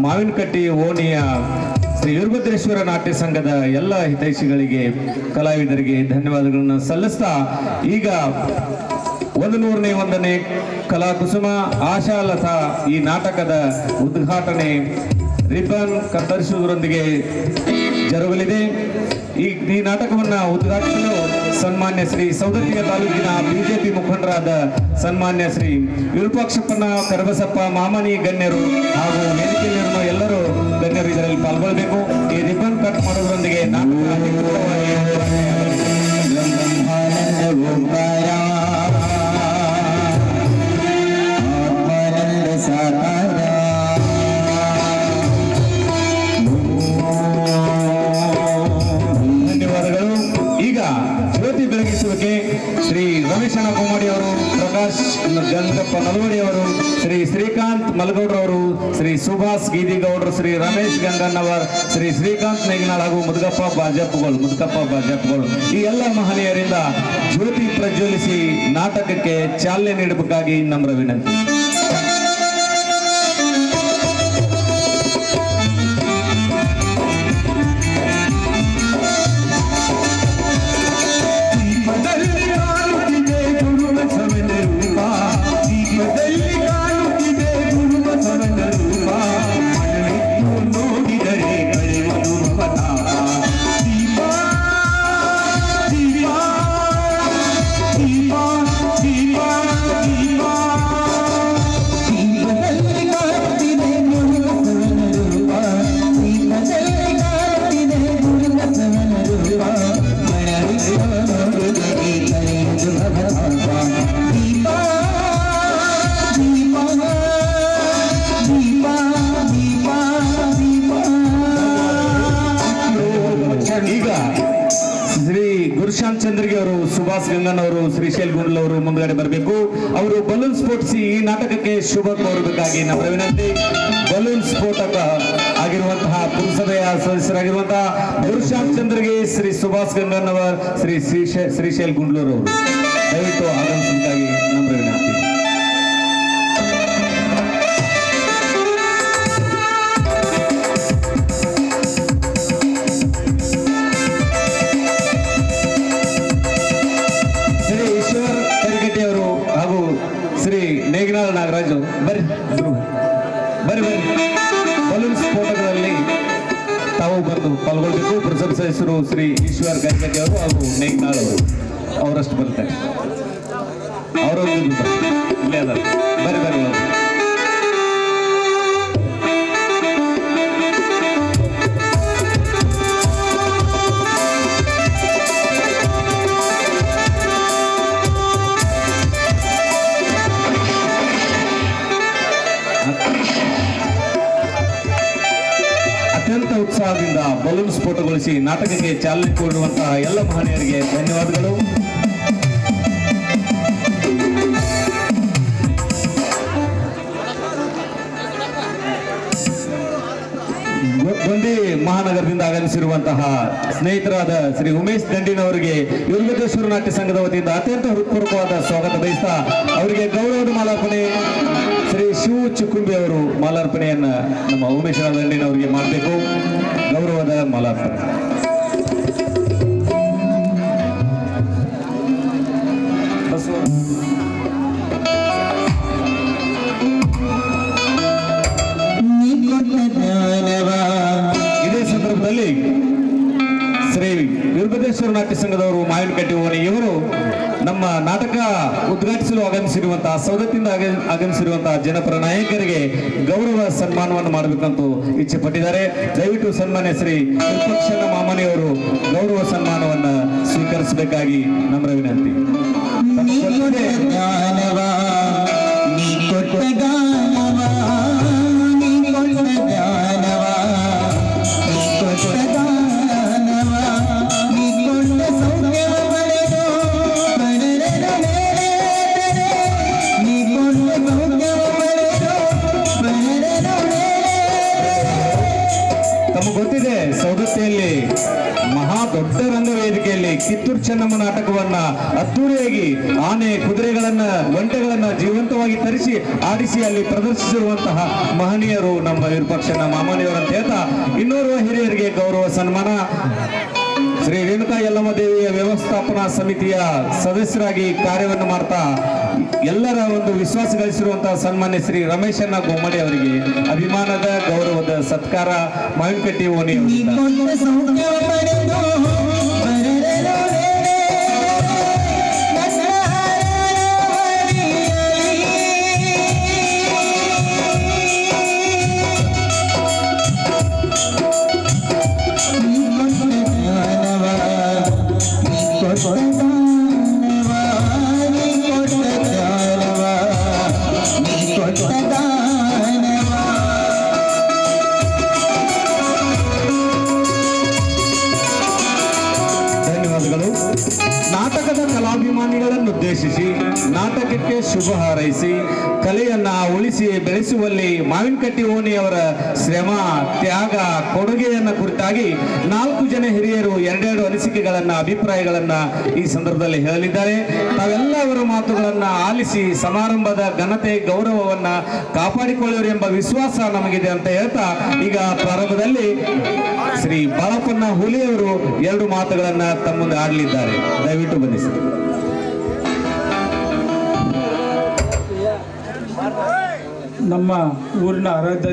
ಮಾವಿನಕಟ್ಟಿ ಓಣಿಯ ಶ್ರೀ ವೀರಭದ್ರೇಶ್ವರ ನಾಟ್ಯ ಸಂಘದ ಎಲ್ಲ ಹಿತೈಷಿಗಳಿಗೆ, ಕಲಾವಿದರಿಗೆ ಧನ್ಯವಾದಗಳನ್ನು ಸಲ್ಲಿಸ್ತಾ ಈಗ ಒಂದು ನೂರನೇ ಒಂದನೇ ಕಲಾಕುಸುಮ ಆಶಾಲತಾ ಈ ನಾಟಕದ ಉದ್ಘಾಟನೆ ರಿಬ್ಬನ್ ಕತ್ತರಿಸುವುದರೊಂದಿಗೆ ಜರುಗಲಿದೆ. ಈ ಈ ನಾಟಕವನ್ನು ಉದ್ಘಾಟಿಸಲು ಸನ್ಮಾನ್ಯ ಶ್ರೀ ಸೌದತ್ತಿಯ ತಾಲೂಕಿನ ಬಿಜೆಪಿ ಮುಖಂಡರಾದ ಸನ್ಮಾನ್ಯ ಶ್ರೀ ವಿರೂಪಾಕ್ಷಪ್ಪನ, ಕರಬಸಪ್ಪ, ಮಾಮನಿ ಗಣ್ಯರು ಹಾಗೂ ವೇದಿಕೆಯಲ್ಲಿರುವ ಎಲ್ಲರೂ ಗಣ್ಯರು ಇದರಲ್ಲಿ ಪಾಲ್ಗೊಳ್ಳಬೇಕು. ಈ ರಿಬ್ಬನ್ ಕಟ್ ಮಾಡೋದರೊಂದಿಗೆ ಧನ್ಯವಾದಗಳು ಮಲಗೌಡ್ರವರು ಶ್ರೀ ಸುಭಾಷ್ ಗೀದಿಗೌಡರು ಶ್ರೀ ರಮೇಶ್ ಗಂಗಣ್ಣವರ್, ಶ್ರೀ ಶ್ರೀಕಾಂತ್ ನೇಗಿನಾಳ್ ಹಾಗೂ ಮುದುಗಪ್ಪ ಬಾಜಪ್ಪಗಳು ಮುದುಕಪ್ಪ ಬಾಜಪ್ಪಗಳು ಈ ಎಲ್ಲ ಮಹನೀಯರಿಂದ ಜ್ಯೋತಿ ಪ್ರಜ್ವಲಿಸಿ ನಾಟಕಕ್ಕೆ ಚಾಲನೆ ನೀಡಬೇಕಾಗಿ ನಮ್ರ ವಿನಂತಿ. ಶ್ರೀ ಗುರುಶಾಂತ್ ಚಂದ್ರಗಿ ಅವರು, ಸುಭಾಷ್ ಗಂಗನ್ ಅವರು ಶ್ರೀಶೈಲ್ ಗುಂಡ್ಲ ಅವರು ಮುಂದುಗಡೆ ಬರಬೇಕು. ಅವರು ಬಲೂನ್ ಸ್ಫೋಟಿಸಿ ಈ ನಾಟಕಕ್ಕೆ ಶುಭ ಕೋರಬೇಕಾಗಿ ನಮ್ಮ ವಿನಂತಿ ಬಲೂನ್ ಸ್ಫೋಟಕ ಆಗಿರುವಂತಹ ಪುರಸಭೆಯ ಸದಸ್ಯರಾಗಿರುವಂತಹ ಗುರುಶಾಂತ್ ಚಂದ್ರಗಿ ಶ್ರೀ ಸುಭಾಷ್ ಗಂಗನ್ ಅವರ್, ಶ್ರೀ ಶ್ರೀಶೈ ಶ್ರೀಶೈಲ್ ಗುಂಡ್ಲೂರ್ ಅವರು. ದಯವಿಟ್ಟು ಆಗಮಿಸುವುದಾಗಿ ನಮ್ಮ ವಿನಂತಿ ಶ್ರೀ ಮೇಘನಾಥ ನಾಗರಾಜು ಬರಿ ಬರಿ, ಬರ್ರಿ ಬಲೂನ್ ಸ್ಫೋಟಗಳಲ್ಲಿ ತಾವು ಬಂದು ಪಾಲ್ಗೊಳ್ಬೇಕು. ಹೆಸರು ಶ್ರೀ ಈಶ್ವರ್ ಕರಿಗಟ್ಟಿ ಅವರು ಹಾಗೂ ಮೇಘನಾಳ್ ಅವರು. ಅವರಷ್ಟು ಬರ್ತಾರೆ ಅವರೊಂದು ಬರಿ ಅದಾರ. ಉತ್ಸಾಹದಿಂದ ಬಲೂನ್ ಸ್ಫೋಟಗೊಳಿಸಿ ನಾಟಕಕ್ಕೆ ಚಾಲನೆ ಕೊಡುವಂತಹ ಎಲ್ಲ ಮಹನೀಯರಿಗೆ ಧನ್ಯವಾದಗಳು. ಗೊ- ಗೊಂಡಿ ಮಹಾನಗರದಿಂದ ಆಗಮಿಸಿರುವಂತಹ ಸ್ನೇಹಿತರಾದ ಶ್ರೀ ಉಮೇಶ್ ದಂಡಿನವರಿಗೆ ಯುರ್ಗದೇಶ್ವರ ನಾಟ್ಯ ಸಂಘದ ವತಿಯಿಂದ ಅತ್ಯಂತ ಹೃತ್ಪೂರ್ವಕವಾದ ಸ್ವಾಗತ ಬಯಸ್ತಾ ಅವರಿಗೆ ಗೌರವದ ಮಾಲಾರ್ಪಣೆ. ಶ್ರೀ ಶಿವ ಚುಕುಂಬಿ ಅವರು ಮಾಲಾರ್ಪಣೆಯನ್ನು ನಮ್ಮ ಉಮೇಶ್ವರ ದಂಡಿನವರಿಗೆ ಮಾಡಬೇಕು. ಗೌರವದ ಮಾಲಾರ್ಪಣೆ. ಶ್ರೀ ವಿರುಪದೇಶ್ವರ ನಾಟ್ಯ ಸಂಘದವರು ಮಾವಿನಕಟ್ಟಿ ಓಣಿ ಇವರು ನಮ್ಮ ನಾಟಕ ಉದ್ಘಾಟಿಸಲು ಆಗಮಿಸಿರುವಂತಹ ಸೌದತ್ತಿಂದ ಆಗ- ಆಗಮಿಸಿರುವಂತಹ ಜನಪರ ನಾಯಕರಿಗೆ ಗೌರವ ಸನ್ಮಾನವನ್ನು ಮಾಡಬೇಕಂತೂ ಇಚ್ಛೆ ಪಟ್ಟಿದ್ದಾರೆ ದಯವಿಟ್ಟು ಸನ್ಮಾನ್ಯ ಶ್ರೀ ವಿಪಕ್ಷನ ಮಾಮನೆಯವರು ಗೌರವ ಸನ್ಮಾನವನ್ನು ಸ್ವೀಕರಿಸಬೇಕಾಗಿ ನಮ್ರ ವಿನಂತಿ. ಕಿತ್ತೂರು ಚೆನ್ನಮ್ಮ ನಾಟಕವನ್ನ ಅದ್ದೂರಿಯಾಗಿ ಆನೆ ಕುದುರೆಗಳನ್ನ, ಒಂಟೆಗಳನ್ನ ಜೀವಂತವಾಗಿ ತರಿಸಿ ಆಡಿಸಿ ಅಲ್ಲಿ ಪ್ರದರ್ಶಿಸಿರುವಂತಹ ಮಹನೀಯರು ನಮ್ಮ ವಿರೂಪಾಕ್ಷನ ಮಾಮನಿಯವರು ಹೇಳ್ತಾ ಇನ್ನೋರ್ವ ಹಿರಿಯರಿಗೆ ಗೌರವ ಸನ್ಮಾನ. ಶ್ರೀ ರೇಣುಕಾ ಯಲ್ಲಮ್ಮ ದೇವಿಯ ವ್ಯವಸ್ಥಾಪನಾ ಸಮಿತಿಯ ಸದಸ್ಯರಾಗಿ ಕಾರ್ಯವನ್ನು ಮಾಡ್ತಾ ಎಲ್ಲರ ಒಂದು ವಿಶ್ವಾಸ ಗಳಿಸಿರುವಂತಹ ಸನ್ಮಾನ್ಯ ಶ್ರೀ ರಮೇಶಣ್ಣ ಗೋಮಡಿ ಅವರಿಗೆ ಅಭಿಮಾನದ, ಗೌರವದ ಸತ್ಕಾರ. ಮಾವಿನಕಟ್ಟಿ ಓಣಿ ಉದ್ದೇಶಿಸಿ ನಾಟಕಕ್ಕೆ ಶುಭ ಹಾರೈಸಿ, ಕಲೆಯನ್ನ ಉಳಿಸಿ ಬೆಳೆಸುವಲ್ಲಿ ಮಾವಿನಕಟ್ಟಿ ಓಣಿಯವರ ಶ್ರಮ, ತ್ಯಾಗ, ಕೊಡುಗೆಯನ್ನ ಕುರಿತಾಗಿ ನಾಲ್ಕು ಜನ ಹಿರಿಯರು ಎರಡೆರಡು ಅನಿಸಿಕೆಗಳನ್ನ, ಅಭಿಪ್ರಾಯಗಳನ್ನ ಈ ಸಂದರ್ಭದಲ್ಲಿ ಹೇಳಲಿದ್ದಾರೆ. ತಾವೆಲ್ಲ ಅವರ ಮಾತುಗಳನ್ನ ಆಲಿಸಿ ಸಮಾರಂಭದ ಘನತೆ, ಗೌರವವನ್ನ ಕಾಪಾಡಿಕೊಳ್ಳುವರು ಎಂಬ ವಿಶ್ವಾಸ ನಮಗಿದೆ ಅಂತ ಹೇಳ್ತಾ, ಈಗ ಪ್ರಾರಂಭದಲ್ಲಿ ಶ್ರೀ ಬಾಲಪ್ಪನ ಹುಲಿಯವರು ಎರಡು ಮಾತುಗಳನ್ನ ತಮ್ಮ ಆಡಲಿದ್ದಾರೆ. ದಯವಿಟ್ಟು ಬನ್ನಿ ನಮ್ಮ ಊರಿನ ಆರಾಧ್ಯ